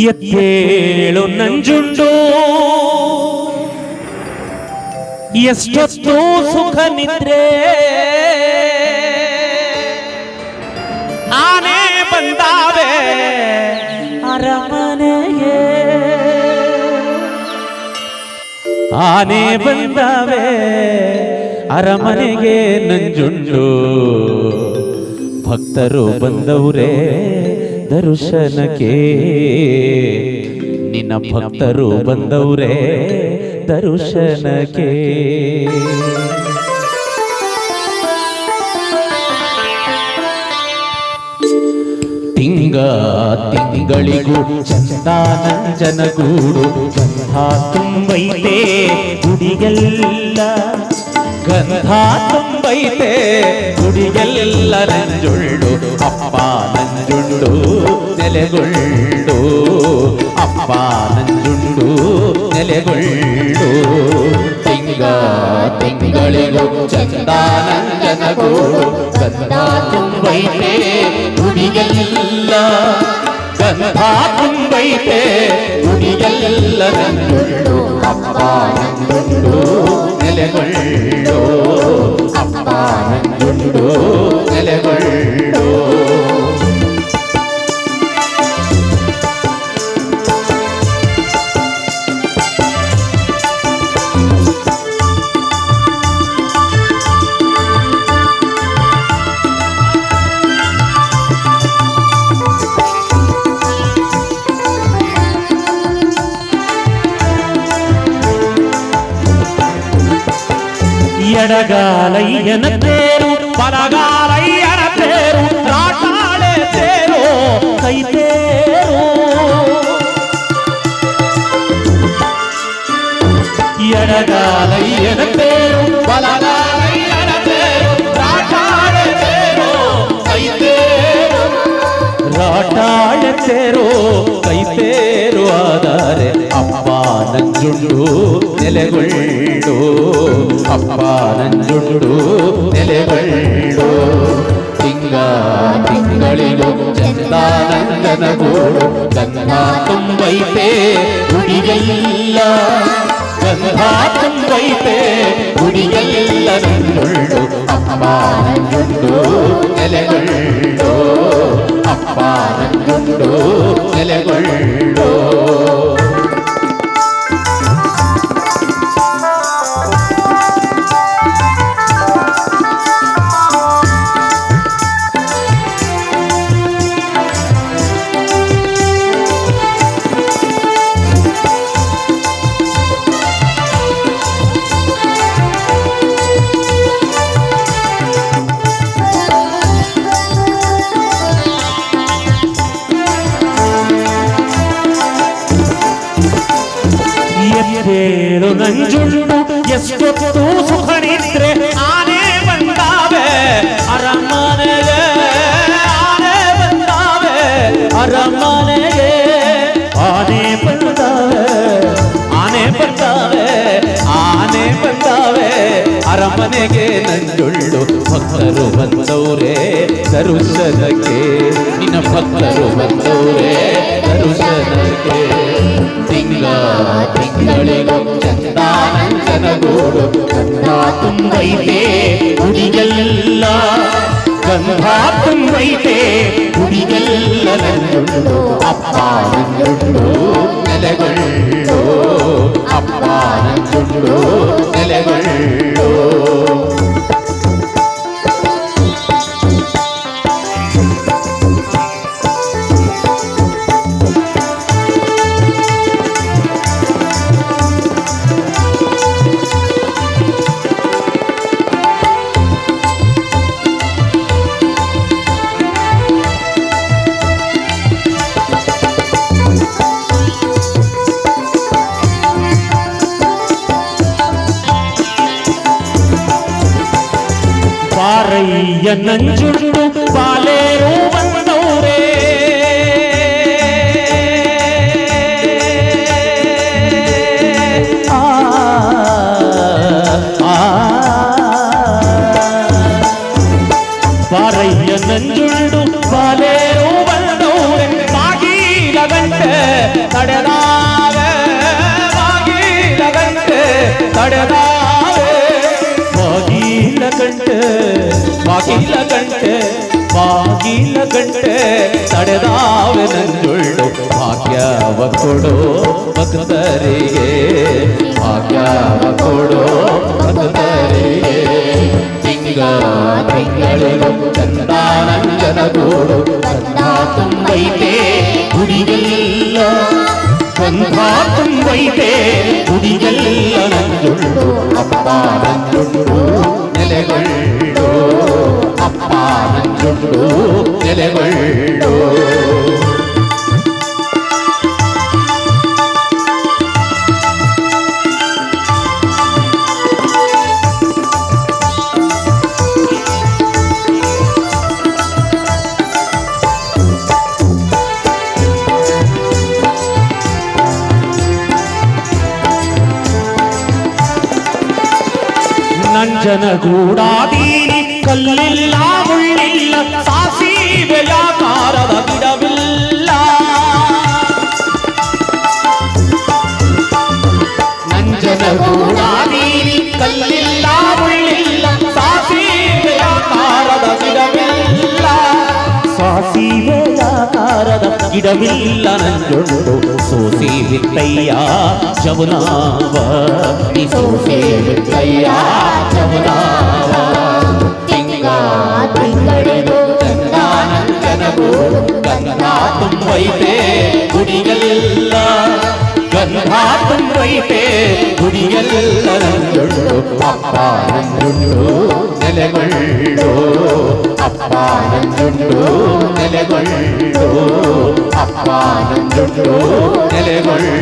ಎದ್ದೇಳು ನಂಜುಂಡು ಎಷ್ಟೊತ್ತು ಸುಖ ನಿದ್ರೆ ಆನೆ ಬಂದಾವೆ ಅರಮನೆಗೆ ಆನೆ ಬಂದಾವೆ ಅರಮನೆಗೆ ನಂಜುಂಡು ಭಕ್ತರು ಬಂದವರೇ ದರ್ಶನಕ್ಕೆ ನಿನ್ನ ಭಕ್ತರು ಬಂದವರೇ ದರ್ಶನಕ್ಕೆ. ತಿಂಗ ತಿಂಗಳಿಗೂ ಚಂದಾನಂಜನಗೂಡು ಚಂದ ತುಂಬೈತೆ ಗುಡಿಗೆಲ್ಲ ഗന്ധാകുംബൈതേ കുടിയെല്ല നഞ്ചുള്ളു അപ്പ നഞ്ചുണ്ടു നിലകൊള്ളു. അപ്പ നഞ്ചുണ്ടു നിലകൊള്ളു. തിങ്ക തിങ്കളിലു ചന്ദാനഞ്ജനകോ ഗന്ധാകുംബൈതേ കുടിയെല്ല ತುಂಬೈತೆ ಗುಡಿಗೆಲ್ಲ ಗಂಧ ತುಂಬೈತೆ ಗುಡಿಗೆಲ್ಲ ನಂಜುಳ್ಳು ಅಪ್ಪ ನಂಜುಂಡು ನೆಲೆಗೊಳ್ಳು ಅಪ್ಪ ನಂಜುಂಡು ನೆಲೆಗೊಳ್ಳು ಎಡಗಾಲಯ್ಯನ ತೇರು ಬಲಗಾಲಯ್ಯನ ತೇರು ರಾಟಾಳೆ ತೇರು ಕೈ ತೇರು ಎಡಗಾಲಯ್ಯನ ತೇರು ಬಲಗಾಲಯ್ಯನ ತೇರು ರಾಟಾಳೆ ತೇರು ಕೈ ತೇರು ರಾಟಾಳ ತೇರು ಕೈ ತೇರು నంజుడు నెలగొల్డు అప్పా నంజుడు నెలగొల్డు తింగా తింగళిలో చందానందనగోడు గంధాతం వైపే గుడిగల్ల. గంధాతం వైపే గుడిగల్ల నంజుడు. ಎದ್ದೇಳು ನಂಜುಂಡು ಎಷ್ಟೊತ್ತು ಸುಖ ನಿದ್ರೆ ಆನೆ ಬಂದಾವೆ ಅರಮನೆಗೆ ಆನೆ ಬಂದಾವೆ ಅರಮನೆಗೆ ಆನೆ ಬಂದಾವೆ ಆನೆ ಬಂದಾವೆ ಆನೆ ಬಂದಾವೆ ಅರಮನೆಗೆ ನಂಜುಳ್ಳು ಭಕ್ತರು ಬಂದವರೇ ದರ್ಶನಕ್ಕೆ ನಿನ್ನ ಭಕ್ತರು ಬಂದವರೇ ದರ್ಶನಕ್ಕೆ ಗಂಧ ತುಂಬೈತೆ ಗುಡಿಗೆಲ್ಲ ನಂಜುಂಡು ಅಪ್ಪ ನಂಜುಂಡು ನೆಲೆಗೊಳ್ಳು ಅಪ್ಪ ನಂಜುಂಡು ನೆಲೆಗೊಳ್ಳು പാറയ്യ നഞ്ചുണ്ടു പാലേരോ വന്നോരേ പാറയ്യ നഞ്ചുണ്ടു പാലേരോ വന്നോരേ പാകീലകണ്ട് തടനാവ പാകീലകണ്ട് തടനാവ ತಡೆದಾವೆ ಬಾಗಿಲ ತಡೆದಾವೆ ಬಾಗಿಲ ಗಂಟೆ ತಡೆದಾವೆ ನಂಜುಳ್ಳು, ಭಾಗ್ಯವ ಕೊಡೋ ಭಕ್ತರಿಗೆ, ಭಾಗ್ಯವ ಕೊಡೋ ಭಕ್ತರಿಗೆ. ತಿಂಗ ತಿಂಗಳಿಗೂ ಚಂದಾನಂಜನಗೂಡು ಗಂಧ ತುಂಬೈತೆ ಗುಡಿಗೆಲ್ಲ ಗಂಧ ತುಂಬೈತೆ ജനകൂടാതീനി കല്ലില്ല മുള്ളില്ല സാസീവയാകാരത വിടവില്ല നഞ്ജനകൂടാതീനി കല്ലില്ല മുള്ളില്ല സാസീവയാകാരത വിടവില്ല സാസീവ ಗಿಡವಿಲ್ಲ ನಂಜುಂಡು ಸೋಸಿ ವಿತ್ತಯ್ಯ ಜಮುನಾವ ಈ ಸೋಸಿ ವಿತ್ತಯ್ಯ ಜಮುನಾವ ತಿಂಗ ತಿಂಗಳಿಗೂ ಚಂದಾನಂದನಗೂಡು ಗಂಧ ತುಂಬೈತೆ ಗುಡಿಗೆಲ್ಲ ಗಂಧ ತುಂಬೈತೆ ಗುಡಿಗೆಲ್ಲ ನಂಜುಂಡು ಅಪ್ಪ ನಂಜುಂಡು ನೆಲೆಗಳು ಅಪ್ಪ ನಂಜುಂಡು ನೆಲೆಗಳು പാനം ചുണ്ടോ നിലകൊള്ളോ